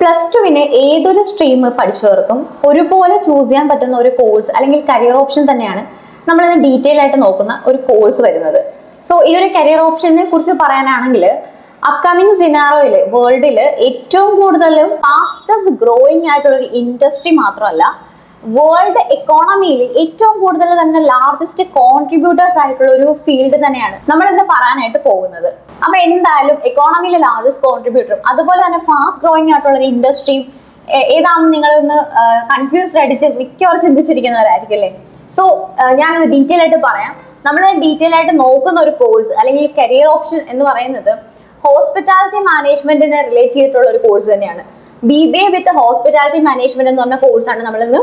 Plus ടുവിന് ഏതൊരു stream പഠിച്ചവർക്കും ഒരുപോലെ ചൂസ് ചെയ്യാൻ പറ്റുന്ന ഒരു കോഴ്സ് അല്ലെങ്കിൽ കരിയർ ഓപ്ഷൻ തന്നെയാണ് നമ്മൾ ഇന്ന് ഡീറ്റെയിൽ ആയിട്ട് നോക്കുന്ന ഒരു കോഴ്സ് വരുന്നത്. സോ ഈ ഒരു കരിയർ ഓപ്ഷനെ കുറിച്ച് പറയാനാണെങ്കിൽ അപ്കമിങ് സിനാറോയിൽ വേൾഡിൽ ഏറ്റവും കൂടുതൽ ഫാസ്റ്റസ്റ്റ് ഗ്രോയിങ് ആയിട്ടുള്ള ഒരു ഇൻഡസ്ട്രി മാത്രമല്ല വേൾഡ് എക്കോണമിയിൽ ഏറ്റവും കൂടുതൽ തന്നെ ലാർജസ്റ്റ് കോൺട്രിബ്യൂട്ടേഴ്സ് ആയിട്ടുള്ള ഒരു ഫീൽഡ് തന്നെയാണ് നമ്മൾ ഇന്ന് പറയാനായിട്ട് പോകുന്നത്. അപ്പൊ എന്തായാലും എക്കോണമിയിലെ ലാർജസ്റ്റ് കോൺട്രിബ്യൂട്ടറും അതുപോലെ തന്നെ ഫാസ്റ്റ് ഗ്രോയിങ് ആയിട്ടുള്ള ഒരു ഇൻഡസ്ട്രിയും ഏതാണെന്ന് നിങ്ങൾ ഇന്ന് കൺഫ്യൂസ്ഡ് അടിച്ച് മിക്കവാറും ചിന്തിച്ചിരിക്കുന്നവരായിരിക്കും അല്ലേ? സോ ഞാനത് ഡീറ്റെയിൽ ആയിട്ട് പറയാം. നമ്മൾ ഡീറ്റെയിൽ ആയിട്ട് നോക്കുന്ന ഒരു കോഴ്സ് അല്ലെങ്കിൽ കരിയർ ഓപ്ഷൻ എന്ന് പറയുന്നത് ഹോസ്പിറ്റാലിറ്റി മാനേജ്മെന്റിനെ റിലേറ്റ് ചെയ്തിട്ടുള്ള ഒരു കോഴ്സ് തന്നെയാണ്. B B A with hospitality management എന്ന് പറഞ്ഞ കോഴ്സാണ് നമ്മൾ ഇന്ന്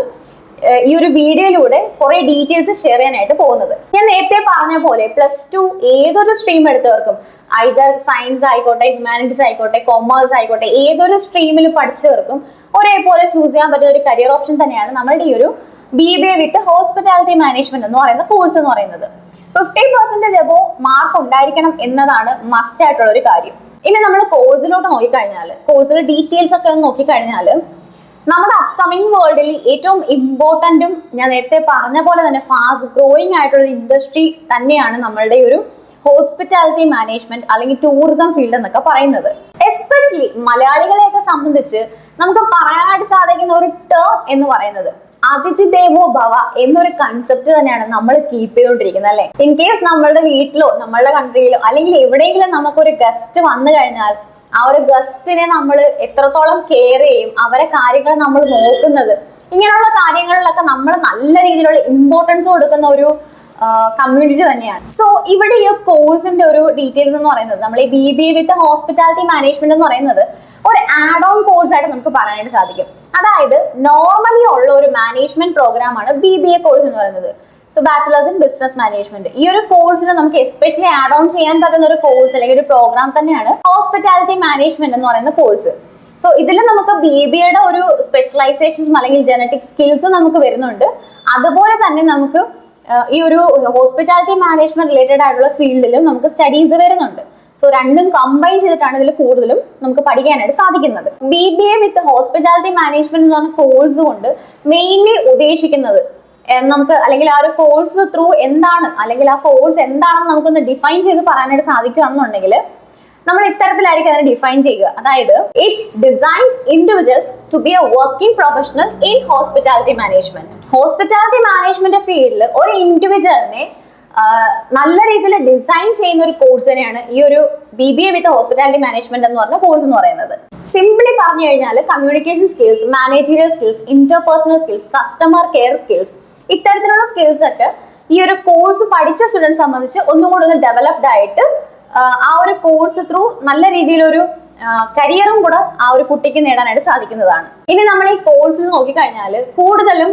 ഈ ഒരു വീഡിയോയിലൂടെ കുറെ ഡീറ്റെയിൽസ് ഷെയർ ചെയ്യാനായിട്ട് പോകുന്നത്. ഞാൻ നേരത്തെ പറഞ്ഞ പോലെ പ്ലസ് ടു ഏതൊരു സ്ട്രീം എടുത്തവർക്കും ഐദർ സയൻസ് ആയിക്കോട്ടെ ഹ്യൂമാനിറ്റീസ് ആയിക്കോട്ടെ കൊമേഴ്സ് ആയിക്കോട്ടെ ഏതൊരു സ്ട്രീമിൽ പഠിച്ചവർക്കും ഒരേപോലെ ചൂസ് ചെയ്യാൻ പറ്റുന്ന ഒരു കരിയർ ഓപ്ഷൻ തന്നെയാണ് നമ്മളുടെ ഈ ഒരു B B A with hospitality management എന്ന് പറയുന്ന കോഴ്സ് എന്ന് പറയുന്നത്. ഫിഫ്റ്റി പെർസെന്റേജ് എബോ മാർക്ക് ഉണ്ടായിരിക്കണം എന്നതാണ് മസ്റ്റ് ആയിട്ടുള്ള ഒരു കാര്യം. ഇനി നമ്മൾ കോഴ്സിലോട്ട് നോക്കിക്കഴിഞ്ഞാൽ കോഴ്സിലെ ഡീറ്റെയിൽസ് ഒക്കെ നോക്കിക്കഴിഞ്ഞാൽ നമ്മുടെ അപ്കമിങ് വേൾഡിൽ ഏറ്റവും ഇമ്പോർട്ടന്റും ഞാൻ നേരത്തെ പറഞ്ഞ പോലെ തന്നെ ഫാസ്റ്റ് ഗ്രോയിങ് ആയിട്ടുള്ള ഇൻഡസ്ട്രി തന്നെയാണ് നമ്മളുടെ ഒരു ഹോസ്പിറ്റാലിറ്റി മാനേജ്മെന്റ് അല്ലെങ്കിൽ ടൂറിസം ഫീൽഡ് എന്നൊക്കെ പറയുന്നത്. എസ്പെഷ്യലി മലയാളികളെയൊക്കെ സംബന്ധിച്ച് നമുക്ക് പറയാനായിട്ട് സാധിക്കുന്ന ഒരു ടേം എന്ന് പറയുന്നത് അതിഥി ദേവോ ഭവ എന്നൊരു കൺസെപ്റ്റ് തന്നെയാണ് നമ്മൾ കീപ്പ് ചെയ്തുകൊണ്ടിരിക്കുന്നത് അല്ലെ? ഇൻ കേസ് നമ്മളുടെ വീട്ടിലോ നമ്മളുടെ കൺട്രിയിലോ അല്ലെങ്കിൽ എവിടെയെങ്കിലും നമുക്കൊരു ഗസ്റ്റ് വന്നു കഴിഞ്ഞാൽ ആ ഒരു ഗസ്റ്റിനെ നമ്മൾ എത്രത്തോളം കെയർ ചെയ്യും അവരെ കാര്യങ്ങൾ നമ്മൾ നോക്കുന്നത് ഇങ്ങനെയുള്ള കാര്യങ്ങളിലൊക്കെ നമ്മൾ നല്ല രീതിയിലുള്ള ഇമ്പോർട്ടൻസ് കൊടുക്കുന്ന ഒരു കമ്മ്യൂണിറ്റി തന്നെയാണ്. സോ ഇവിടെ ഈ കോഴ്സിന്റെ ഒരു ഡീറ്റെയിൽസ് എന്ന് പറയുന്നത് നമ്മൾ ഈ B B with hospitality management എന്ന് പറയുന്നത് ഒരു ആഡ് ഓൺ കോഴ്സ് ആയിട്ട് നമുക്ക് പറയാനായിട്ട് സാധിക്കും. അതായത് നോർമലി ഉള്ള ഒരു മാനേജ്മെന്റ് പ്രോഗ്രാം ആണ് ബി ബി എ കോഴ്സ് എന്ന് പറയുന്നത്. So bachelors in business management ഈ ഒരു കോഴ്സിന് നമുക്ക് എസ്പെഷ്യലി ആഡ് ഓൺ ചെയ്യാൻ പറ്റുന്ന ഒരു കോഴ്സ് അല്ലെങ്കിൽ ഒരു പ്രോഗ്രാം തന്നെയാണ് ഹോസ്പിറ്റാലിറ്റി മാനേജ്മെന്റ് എന്ന് പറയുന്ന കോഴ്സ് സോ ഇതിൽ നമുക്ക് ബി ബി എയുടെ ഒരു സ്പെഷ്യലൈസേഷൻസും അല്ലെങ്കിൽ ജനറ്റിക് സ്കിൽസും നമുക്ക് വരുന്നുണ്ട്. അതുപോലെ തന്നെ നമുക്ക് ഈ ഒരു ഹോസ്പിറ്റാലിറ്റി മാനേജ്മെന്റ് റിലേറ്റഡ് ആയിട്ടുള്ള ഫീൽഡിലും നമുക്ക് സ്റ്റഡീസ് വരുന്നുണ്ട്. സോ രണ്ടും കമ്പൈൻ ചെയ്തിട്ടാണ് ഇതിൽ കൂടുതലും നമുക്ക് പഠിക്കാനായിട്ട് സാധിക്കുന്നത്. B B A with hospitality management എന്ന് പറഞ്ഞ കോഴ്സ് കൊണ്ട് മെയിൻലി ഉദ്ദേശിക്കുന്നത് നമുക്ക് അല്ലെങ്കിൽ ആ ഒരു കോഴ്സ് ത്രൂ എന്താണ് അല്ലെങ്കിൽ ആ കോഴ്സ് എന്താണെന്ന് നമുക്കൊന്ന് ഡിഫൈൻ ചെയ്ത് പറയാനായിട്ട് സാധിക്കുകയാണെന്നുണ്ടെങ്കിൽ നമ്മൾ ഇത്തരത്തിലായിരിക്കും അതിനെ ഡിഫൈൻ ചെയ്യുക. അതായത് it designs individuals to be a working professional in hospitality management hospitality management ഫീൽഡിൽ ഒരു ഇൻഡിവിജ്വലിനെ നല്ല രീതിയിൽ ഡിസൈൻ ചെയ്യുന്ന ഒരു കോഴ്സ് തന്നെയാണ് ഈ ഒരു B B A with hospitality management എന്ന് പറഞ്ഞ കോഴ്സ് എന്ന് പറയുന്നത്. സിംപ്ലി പറഞ്ഞു കഴിഞ്ഞാൽ communication skills managerial skills interpersonal skills customer care skills ഇത്തരത്തിലുള്ള സ്കിൽസ് ഒക്കെ ഈ ഒരു കോഴ്സ് പഠിച്ച സ്റ്റുഡൻസ് സംബന്ധിച്ച് ഒന്നും കൂടെ ഒന്ന് ഡെവലപ്ഡ് ആയിട്ട് ആ ഒരു കോഴ്സ് ത്രൂ നല്ല രീതിയിലൊരു കരിയറും കൂടെ ആ ഒരു കുട്ടിക്ക് നേടാനായിട്ട് സാധിക്കുന്നതാണ്. ഇനി നമ്മൾ ഈ കോഴ്സിൽ നോക്കിക്കഴിഞ്ഞാൽ കൂടുതലും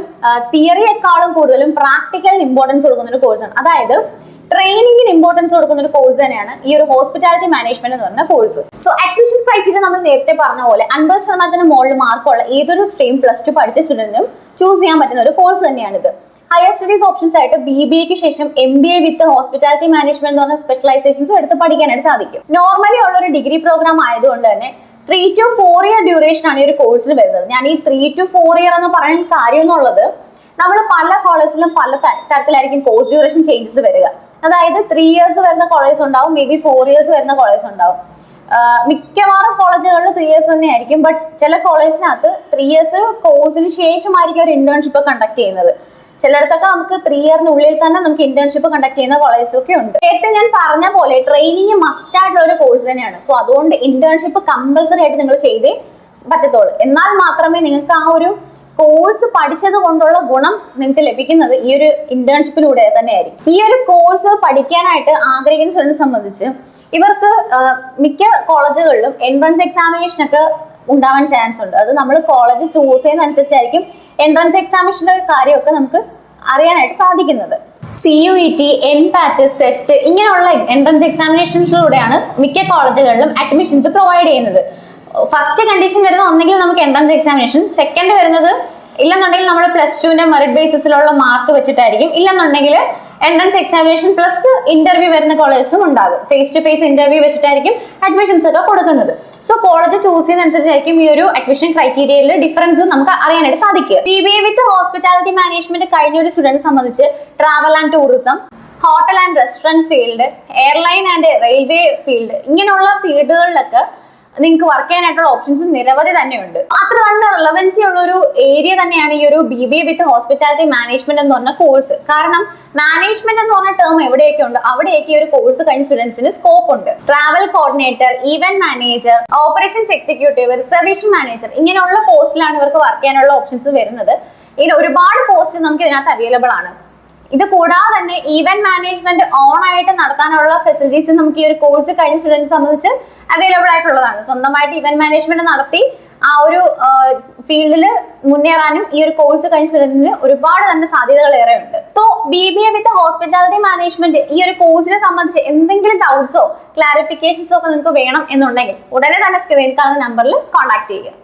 തിയറിയെക്കാളും കൂടുതലും പ്രാക്ടിക്കൽ ഇമ്പോർട്ടൻസ് കൊടുക്കുന്ന ഒരു കോഴ്സാണ് അതായത് ട്രെയിനിങ്ങിന് ഇമ്പോർട്ടൻസ് കൊടുക്കുന്ന ഒരു കോഴ്സ് തന്നെയാണ് ഈ ഒരു ഹോസ്പിറ്റാലിറ്റി മാനേജ്മെന്റ് എന്ന് പറഞ്ഞ കോഴ്സ് സോ അഡ്മിഷൻ ക്രൈറ്റീരിയ നമ്മൾ നേരത്തെ പറഞ്ഞ പോലെ അൻപത് ശതമാനത്തിന് മുകളിൽ മാർക്കുള്ള ഏതൊരു സ്ട്രീം പ്ലസ് ടു പഠിച്ച സ്റ്റുഡന്റിനും ചൂസ് ചെയ്യാൻ പറ്റുന്ന ഒരു കോഴ്സ് തന്നെയാണിത്. ഹയർ സ്റ്റഡീസ് ഓപ്ഷൻസ് ആയിട്ട് ബി ബി എക്ക് ശേഷം M B A with hospitality management എന്ന് പറഞ്ഞ സ്പെഷ്യലൈസേഷൻസ് എടുത്ത് പഠിക്കാനായിട്ട് സാധിക്കും. നോർമലി ഉള്ള ഒരു ഡിഗ്രി പ്രോഗ്രാം ആയതുകൊണ്ട് തന്നെ three two four year duration ആണ് ഈ ഒരു കോഴ്സിന് വരുന്നത്. ഞാൻ ഈ ത്രീ ടു ഫോർ ഇയർ എന്ന് പറയാൻ കാര്യം എന്നുള്ളത് നമ്മൾ പല കോളേജിലും പല തരത്തിലായിരിക്കും കോഴ്സ് ഡ്യൂറേഷൻ ചേഞ്ചസ് വരിക. അതായത് ത്രീ ഇയേഴ്സ് വരുന്ന കോളേജ് ഉണ്ടാവും മേ ബി ഫോർ ഇയേഴ്സ് വരുന്ന കോളേജ് ഉണ്ടാവും. മിക്കവാറും കോളേജുകളിൽ ത്രീ ഇയേഴ്സ് തന്നെ ആയിരിക്കും ബട്ട് ചില കോളേജിനകത്ത് ത്രീ ഇയേഴ്സ് കോഴ്സിന് ശേഷമായിരിക്കും ഒരു ഇന്റേൺഷിപ്പ് കണ്ടക്ട് ചെയ്യുന്നത്. ചിലയിടത്തൊക്കെ നമുക്ക് ത്രീ ഇയറിനുള്ളിൽ തന്നെ നമുക്ക് ഇന്റേൺഷിപ്പ് കണ്ടക്ട് ചെയ്യുന്ന കോളേജസ് ഒക്കെ ഉണ്ട്. നേരത്തെ ഞാൻ പറഞ്ഞ പോലെ ട്രെയിനിങ് മസ്റ്റ് ആയിട്ടുള്ള ഒരു കോഴ്സ് തന്നെയാണ്. സോ അതുകൊണ്ട് ഇന്റേൺഷിപ്പ് കമ്പൽസറി ആയിട്ട് നിങ്ങൾ ചെയ്തേ പറ്റത്തുള്ളൂ. എന്നാൽ മാത്രമേ നിങ്ങൾക്ക് ആ ഒരു കോഴ്സ് പഠിച്ചത് കൊണ്ടുള്ള ഗുണം നിങ്ങൾക്ക് ലഭിക്കുന്നത് ഈ ഒരു ഇന്റേൺഷിപ്പിലൂടെ തന്നെയായിരിക്കും. ഈ ഒരു കോഴ്സ് പഠിക്കാനായിട്ട് ആഗ്രഹിക്കുന്ന സ്റ്റുഡൻസ് സംബന്ധിച്ച് ഇവർക്ക് മിക്ക കോളേജുകളിലും എൻട്രൻസ് എക്സാമിനേഷൻ ഒക്കെ ഉണ്ടാവാൻ ചാൻസ് ഉണ്ട്. അത് നമ്മൾ കോളേജ് ചൂസ് ചെയ്യുന്നതനുസരിച്ചായിരിക്കും എൻട്രൻസ് എക്സാമിനേഷന്റെ കാര്യമൊക്കെ നമുക്ക് അറിയാനായിട്ട് സാധിക്കുന്നത്. C U E T N PAT SET ഇങ്ങനെയുള്ള എൻട്രൻസ് എക്സാമിനേഷൻസിലൂടെയാണ് മിക്ക കോളേജുകളിലും അഡ്മിഷൻസ് പ്രൊവൈഡ് ചെയ്യുന്നത്. ഫസ്റ്റ് കണ്ടീഷൻ വരുന്നത് ഒന്നെങ്കിൽ നമുക്ക് എൻട്രൻസ് എക്സാമിനേഷൻ സെക്കൻഡ് വരുന്നത് ഇല്ലെന്നുണ്ടെങ്കിൽ നമ്മൾ പ്ലസ് ടുവിന്റെ മെറിറ്റ് ബേസിസിലുള്ള മാർക്ക് വെച്ചിട്ടായിരിക്കും. ഇല്ലെന്നുണ്ടെങ്കിൽ എൻട്രൻസ് എക്സാമിനേഷൻ പ്ലസ് ഇന്റർവ്യൂ വരുന്ന കോളേജസും ഉണ്ടാകും. ഫേസ് ടു ഫേസ് ഇന്റർവ്യൂ വെച്ചിട്ടായിരിക്കും അഡ്മിഷൻസ് ഒക്കെ കൊടുക്കുന്നത്. സോ കോളേജ് ചൂസ് ചെയ്യുന്നതനുസരിച്ചായിരിക്കും ഈ ഒരു അഡ്മിഷൻ ക്രൈറ്റീരിയയിൽ ഡിഫറൻസ് നമുക്ക് അറിയാനായിട്ട് സാധിക്കുക. B B A with hospitality management കഴിഞ്ഞ ഒരു സ്റ്റുഡന്റ് സംബന്ധിച്ച് travel and tourism hotel and restaurant field airline and railway field ഇങ്ങനെയുള്ള ഫീൽഡുകളിലൊക്കെ നിങ്ങൾക്ക് വർക്ക് ചെയ്യാനായിട്ടുള്ള ഓപ്ഷൻസ് നിരവധി തന്നെയുണ്ട്. അത്ര നല്ല റിലവൻസി ഉള്ള ഒരു ഏരിയ തന്നെയാണ് ഈ ഒരു B B A with hospitality management എന്ന് പറഞ്ഞ കോഴ്സ് കാരണം മാനേജ്മെന്റ് എന്ന് പറഞ്ഞ ടേം എവിടെയൊക്കെ ഉണ്ട്? അവിടെയൊക്കെ ഈ ഒരു കോഴ്സ് കഴിഞ്ഞ സ്റ്റുഡൻസിന് സ്കോപ്പ് ഉണ്ട്. Travel coordinator event manager operations executive reservation manager ഇങ്ങനെയുള്ള പോസ്റ്റിലാണ് ഇവർക്ക് വർക്ക് ചെയ്യാനുള്ള ഓപ്ഷൻസ് വരുന്നത്. ഇനി ഒരുപാട് പോസ്റ്റ് നമുക്ക് ഇതിനകത്ത് അവൈലബിൾ ആണ്. ഇത് കൂടാതെ തന്നെ ഈവന്റ് മാനേജ്മെന്റ് ഓൺ ആയിട്ട് നടത്താനുള്ള ഫെസിലിറ്റീസ് നമുക്ക് ഈ ഒരു കോഴ്സ് കഴിഞ്ഞ സ്റ്റുഡൻസ് സംബന്ധിച്ച് അവൈലബിൾ ആയിട്ടുള്ളതാണ്. സ്വന്തമായിട്ട് ഇവന്റ് മാനേജ്മെന്റ് നടത്തി ആ ഒരു ഫീൽഡിൽ മുന്നേറാനും ഈ ഒരു കോഴ്സ് കഴിഞ്ഞ സ്റ്റുഡന്റിന് ഒരുപാട് തന്നെ സാധ്യതകൾ ഏറെ ഉണ്ട് so B B A with hospitality management ഈ ഒരു കോഴ്സിനെ സംബന്ധിച്ച് എന്തെങ്കിലും ഡൗട്ട്സോ ക്ലാരിഫിക്കേഷൻസോ ഒക്കെ നിങ്ങൾക്ക് വേണം എന്നുണ്ടെങ്കിൽ ഉടനെ തന്നെ സ്ക്രീൻ കാണുന്ന നമ്പറിൽ കോൺടാക്ട് ചെയ്യുക.